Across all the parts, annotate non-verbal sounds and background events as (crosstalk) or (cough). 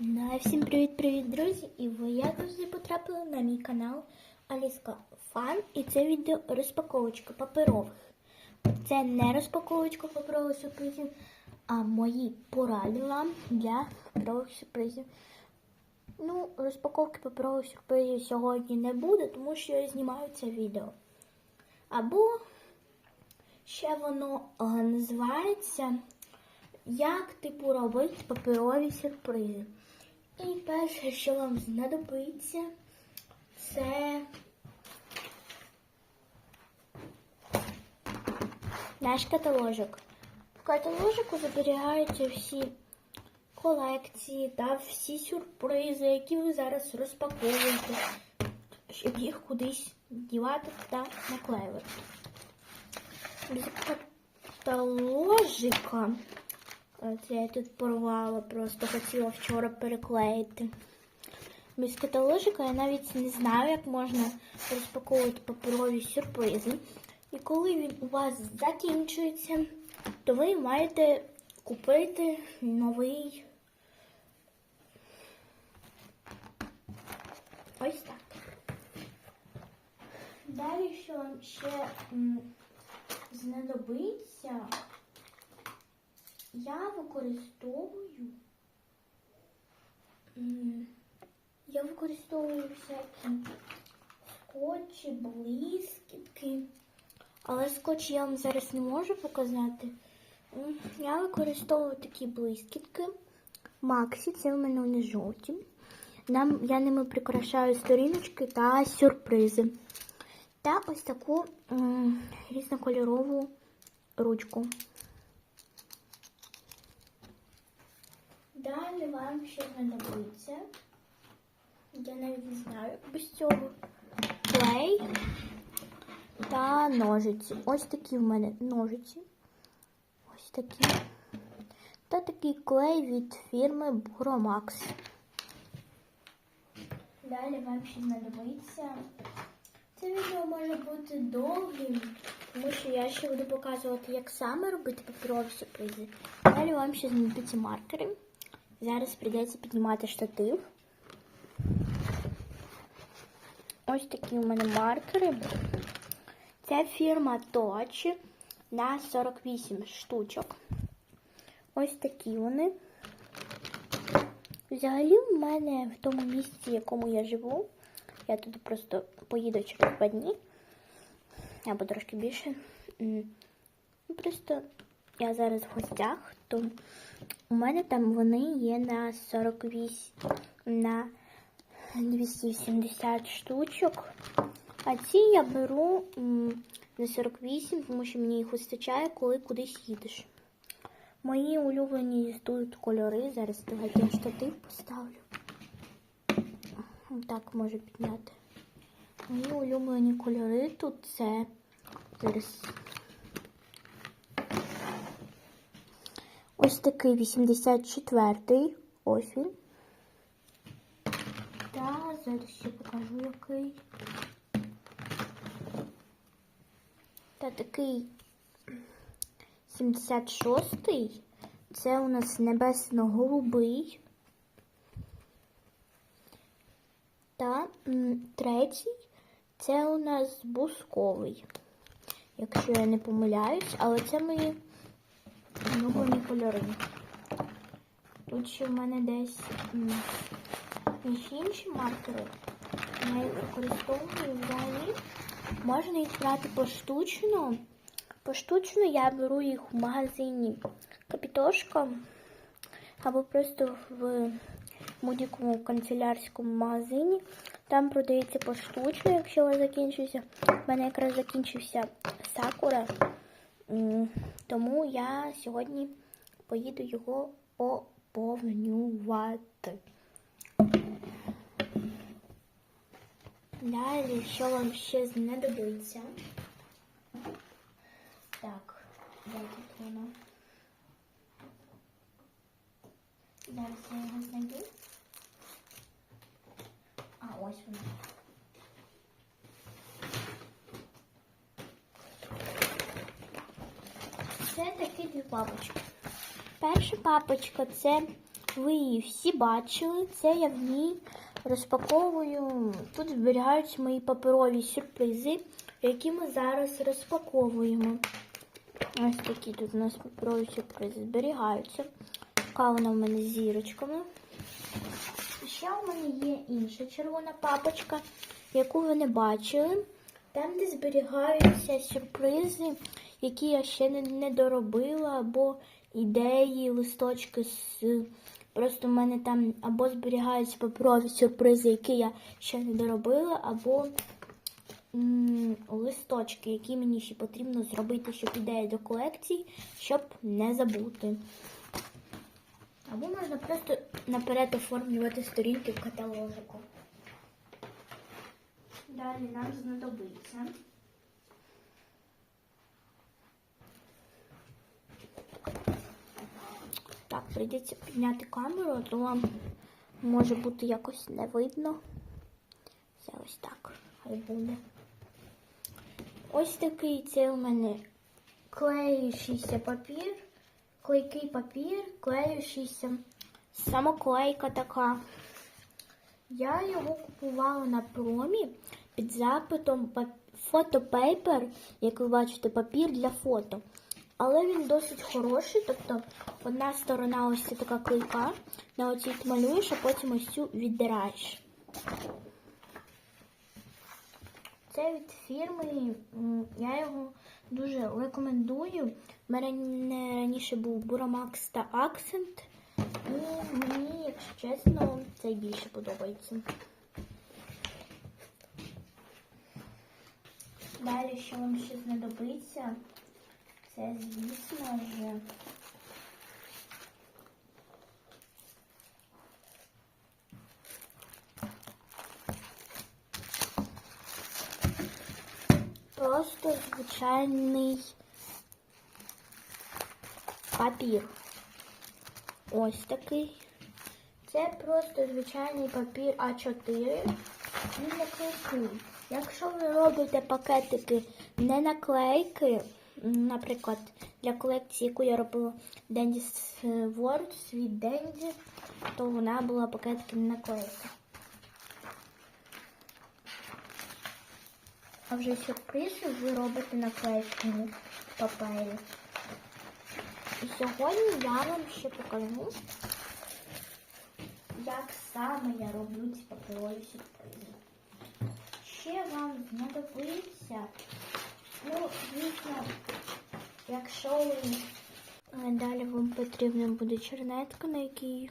Ну, а всім привіт-привіт, друзі! І ви як завжди потрапили на мій канал Аліска Фан. І це відео розпаковочка паперових. Це не розпаковочка паперових сюрпризів, а мої поради вам для паперових сюрпризів. Ну, розпаковки паперових сюрпризів сьогодні не буде, тому що я знімаю це відео. Або ще воно називається як типу робити паперові сюрпризи. І перше, що вам знадобиться, це наш каталожок. В каталожику зберігаються всі колекції та всі сюрпризи, які ви зараз розпаковуєте, щоб їх кудись дівати та наклеювати. Без каталожика це я тут порвала, просто хотіла вчора переклеїти. Без каталожика я навіть не знаю, як можна розпаковувати паперові сюрпризи. І коли він у вас закінчується, то ви маєте купити новий. Ось так. Далі, що вам ще знадобиться, я використовую. Я використовую всякі скотчі, блискітки. Але скотч я вам зараз не можу показати. Я використовую такі блискітки. Максі, це в мене вони жовті. Нам, я ними прикрашаю сторіночки та сюрпризи. Та ось таку різнокольорову ручку. Далі вам ще знадобиться. Я навіть не знаю без цього. Клей та ножиці. Ось такі в мене ножиці. Ось такі. Та такий клей від фірми Буромакс. Далі вам ще знадобиться. Це відео може бути довгим, тому що я ще буду показувати, як саме робити паперові сюрпризи. Далі вам ще знадобиться маркери. Зараз прийдеться піднімати штатив. Ось такі у мене маркери. Це фірма Touch на 48 штучок. Ось такі вони. Взагалі, в мене в тому місці, в якому я живу, я туди просто поїду через два дні, або трошки більше. Просто я зараз в гостях, то у мене там вони є на 48, на 270 штучок. А ці я беру на 48, тому що мені їх вистачає, коли кудись їдеш. Мої улюблені тут кольори. Зараз давайте я штатив поставлю. Так можу підняти. Мої улюблені кольори тут це зараз. Ось такий 84-й. Ось він. Та зараз ще покажу який. Та такий 76-й. Це у нас небесно-голубий. Та третій це у нас бусковий. Якщо я не помиляюсь, але це мої улюблені кольори. Тут ще в мене десь є інші маркери. Я їх використовую взагалі. Можна їх брати поштучно. Поштучно я беру їх в магазині Капітошка або просто в будь-якому канцелярському магазині. Там продається поштучно, якщо у вас. У мене якраз закінчився сакура, тому я сьогодні поїду його поповнювати. Далі, що вам ще знадобиться? Так, де тут воно? Зараз я його знайду. А, ось воно. Це такі дві папочки. Перша папочка це ви її всі бачили. Це я в ній розпаковую. Тут зберігаються мої паперові сюрпризи, які ми зараз розпаковуємо. Ось такі тут у нас паперові сюрпризи зберігаються. Така вона в мене з зірочками. Ще у мене є інша червона папочка, яку ви не бачили. Там, де зберігаються сюрпризи, які я ще не, не доробила, або ідеї, листочки з. Просто в мене там або зберігаються паперові сюрпризи, які я ще не доробила, або м, листочки, які мені ще потрібно зробити, щоб ідея до колекції, щоб не забути. Або можна просто наперед оформлювати сторінки в каталожику. Далі нам знадобиться. Так, прийдеться підняти камеру, а то вам може бути якось не видно. Це ось так хай буде. Ось такий це у мене клеючийся папір, клейкий папір, клеючийся самоклейка така. Я його купувала на промі під запитом фотопейпер, як ви бачите, папір для фото. Але він досить хороший, тобто одна сторона ось ця така клейка, на оцій малюєш, а потім ось цю віддираєш. Це від фірми, я його дуже рекомендую. У мене раніше був Buramax та Accent. І мені, якщо чесно, цей більше подобається. Далі, що вам ще знадобиться, це, звісно ж, просто звичайний папір. Ось такий. Це просто звичайний папір А4. Він наклейкий. Якщо ви робите пакетики не наклейки, наприклад, для колекції, яку я робила Dendy's World, світ Денді, то вона була пакетики не наклейки. А вже сюрпризи ви робите наклейками папері. І сьогодні я вам ще покажу, як саме я роблю ці паперові сюрпризи. Ще вам знадобиться, ну, звісно, якщо е, далі вам потрібна буде чернетка, на якій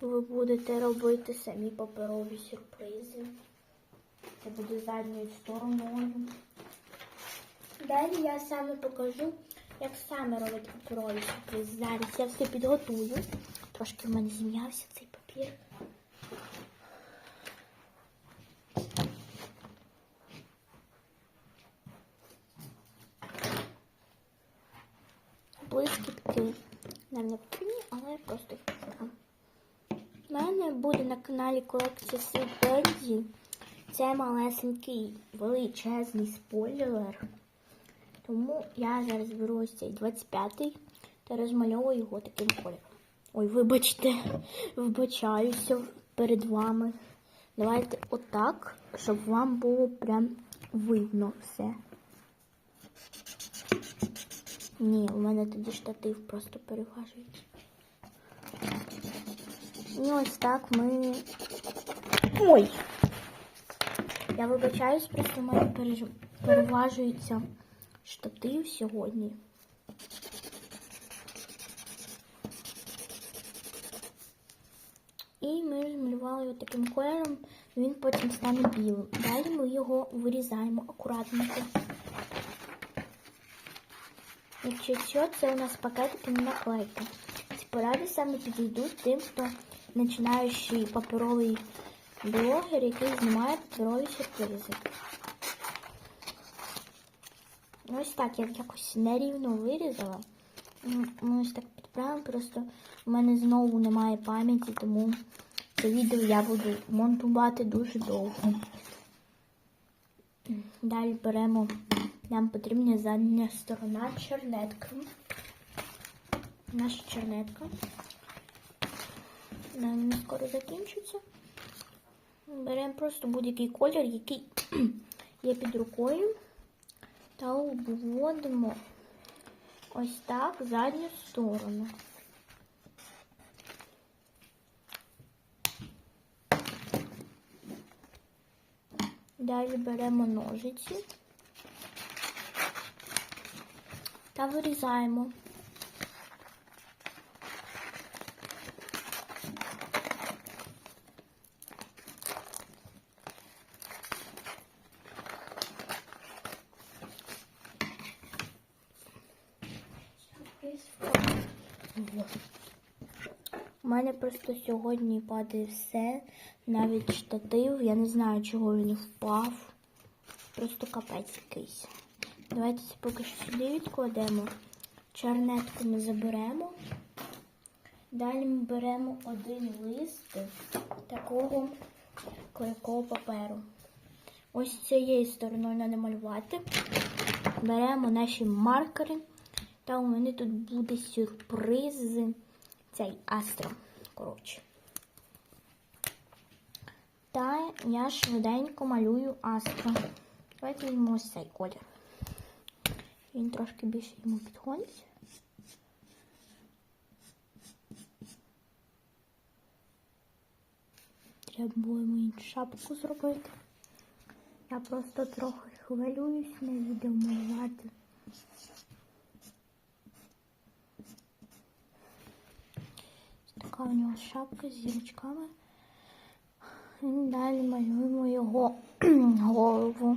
ви будете робити самі паперові сюрпризи. Це буде задньою стороною. Далі я саме покажу, як саме робити паперові сюрпризи. Зараз я все підготую. Трошки в мене зім'явся цей папір. Блискітки нам не потрібні, але я просто покажу. У мене буде на каналі колекція Світ Це малесенький величезний спойлер. Тому я зараз беру ось цей 25-й та розмальовую його таким кольором. Ой, вибачте, вибачаюся перед вами. Давайте отак, щоб вам було прям видно все. Ні, у мене тоді штатив просто переважується. І ось так ми. Ой! Я вибачаюсь, просто в мене переж- переважується штатив сьогодні. І ми розмалювали його таким кольором, він потім стане білим. Далі ми його вирізаємо акуратненько. Якщо що, це у нас пакетики не наклейки. Ці поради саме підійдуть тим, хто починаючий паперовий блогер, який знімає паперові сюрпризи. Ось так я якось нерівно вирізала. Ми ось так підправимо, просто в мене знову немає пам'яті, тому це відео я буду монтувати дуже довго. Далі беремо, нам потрібна задня сторона чернетка. Наша чернетка. Нам скоро закінчиться. Беремо просто будь-який колір, який (clears throat) є під рукою, та обводимо ось так задню сторону. Далі беремо ножиці та вирізаємо. У мене просто сьогодні падає все, навіть штатив. Я не знаю, чого він впав. Просто капець якийсь. Давайте поки що сюди відкладемо. Чарнетку ми заберемо. Далі ми беремо один лист такого клейкового паперу. Ось з цією стороною треба малювати. Беремо наші маркери. Та у мене тут буде сюрприз. Цей астро. Коротше. Та я швиденько малюю астро. Давайте візьмемо ось цей колір. Він трошки більше йому підходить. Треба було йому іншу шапку зробити. Я просто трохи хвилююсь на відео малювати. Така у нього шапка з зірочками. І далі малюємо його (clears throat) голову.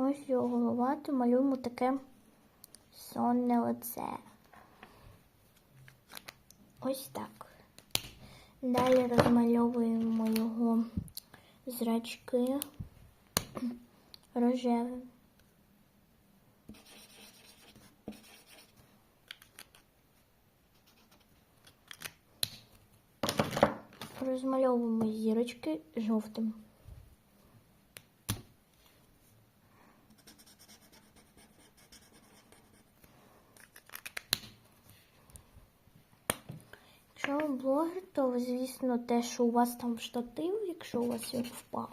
Ось його голова, то малюємо таке сонне лице. Ось так. Далі розмальовуємо його зрачки рожевим. Розмальовуємо зірочки жовтим. Якщо блогер, то звісно, те, що у вас там штатив, якщо у вас він впав,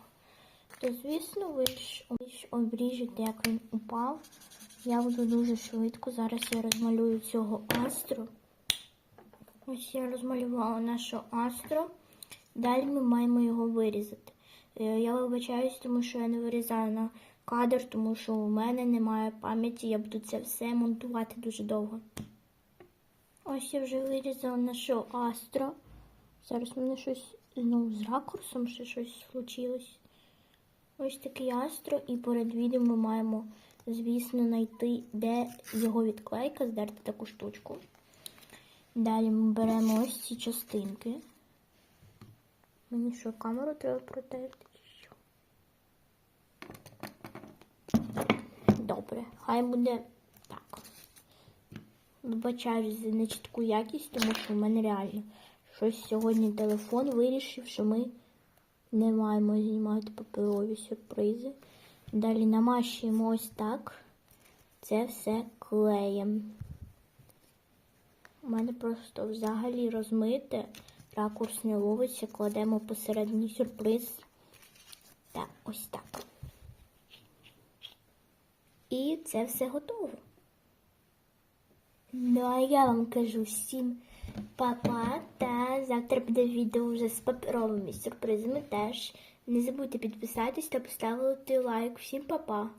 то звісно ви ж обріжете, як він упав. Я буду дуже швидко. Зараз я розмалюю цього астру. Ось я розмалювала нашу астру. Далі ми маємо його вирізати. Е, Я вибачаюсь, тому що я не вирізаю на кадр, тому що у мене немає пам'яті, я буду це все монтувати дуже довго. Ось я вже вирізала нашу астро. Зараз в мене щось знову з ракурсом ще щось случилось. Ось такий астро, і перед відео ми маємо, звісно, знайти, де його відклейка, здерти таку штучку. Далі ми беремо ось ці частинки. Мені що, камеру треба протерти? Добре, хай буде так. Вибачаюсь за нечітку якість, тому що в мене реально щось сьогодні телефон вирішив, що ми не маємо знімати паперові сюрпризи. Далі намащуємо ось так. Це все клеєм. У мене просто взагалі розмите, ракурс не ловиться, кладемо посередині сюрприз. Так, ось так. І це все готово. Ну, а я вам кажу всім па-па, та завтра буде відео вже з паперовими сюрпризами теж. Не забудьте підписатись та поставити лайк. Всім па-па!